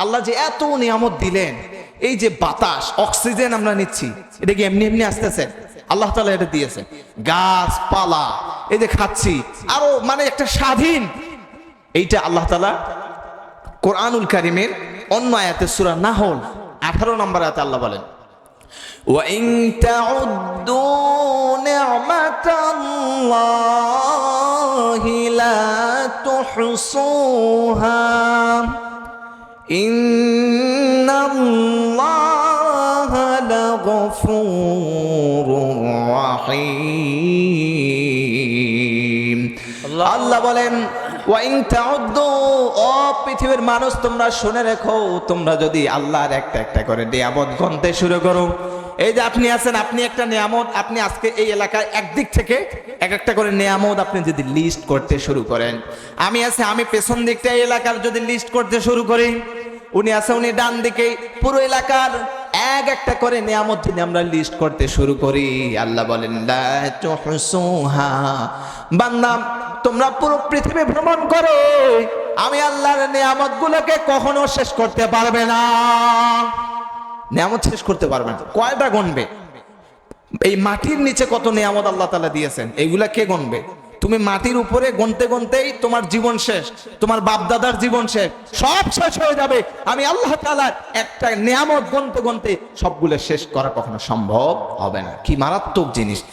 আল্লাহ যে এত নিয়ামত দিলেন এই যে বাতাস অক্সিজেন আমরা নিচ্ছি এটা কি এমনি এমনি আসতেছে আল্লাহ তালা এটা দিয়েছে গাছপালা এই যে খাচ্ছি আরো মানে একটা স্বাধীন এইটা আল্লাহ তালা কোরআনুল কারিমের অন্য আয়াতে সুরা নাহল আঠারো নম্বর আয়াতে আল্লাহ বলেন وإن تعدوا نعمة الله لا تحصوها إن الله لغفور رحيم আল্লাহ বলেন ওয়াইন তাউদ্দু ও পৃথিবীর মানুষ তোমরা শুনে রেখো তোমরা যদি আল্লাহর একটা একটা করে নিয়ামত গনতে শুরু করো এই যে আপনি আছেন আপনি একটা নিয়ামত আপনি আজকে এই এলাকায় একদিক থেকে এক একটা করে নিয়ামত আপনি যদি লিস্ট করতে শুরু করেন আমি আছে আমি পেছন দিকটা এই এলাকার যদি লিস্ট করতে শুরু করি উনি আছে, উনি ডান দিকে। পুরো এলাকার এক একটা করে নিয়ামত যদি আমরা লিস্ট করতে শুরু করি। আল্লাহ বলেন, লা তুহসুহা। বান্দা, তোমরা পুরো পৃথিবী ভ্রমণ করো। আমি আল্লাহর নিয়ামত গুলোকে কখনো শেষ করতে পারবে না। নিয়ামত শেষ করতে পারবে না। কয়টা গণবে এই মাটির নিচে কত নিয়ামত আল্লাহ তালা দিয়েছেন? এইগুলা কে গণবে তুমি মাটির উপরে গনতে গনতেই তোমার জীবন শেষ, তোমার বাপদাদার জীবন শেষ, সব শেষ হয়ে যাবে। আমি আল্লাহ তালার একটা নিয়ামত গনতে গনতে সবগুলো শেষ করা কখনো সম্ভব হবে না। কি মারাত্মক জিনিস।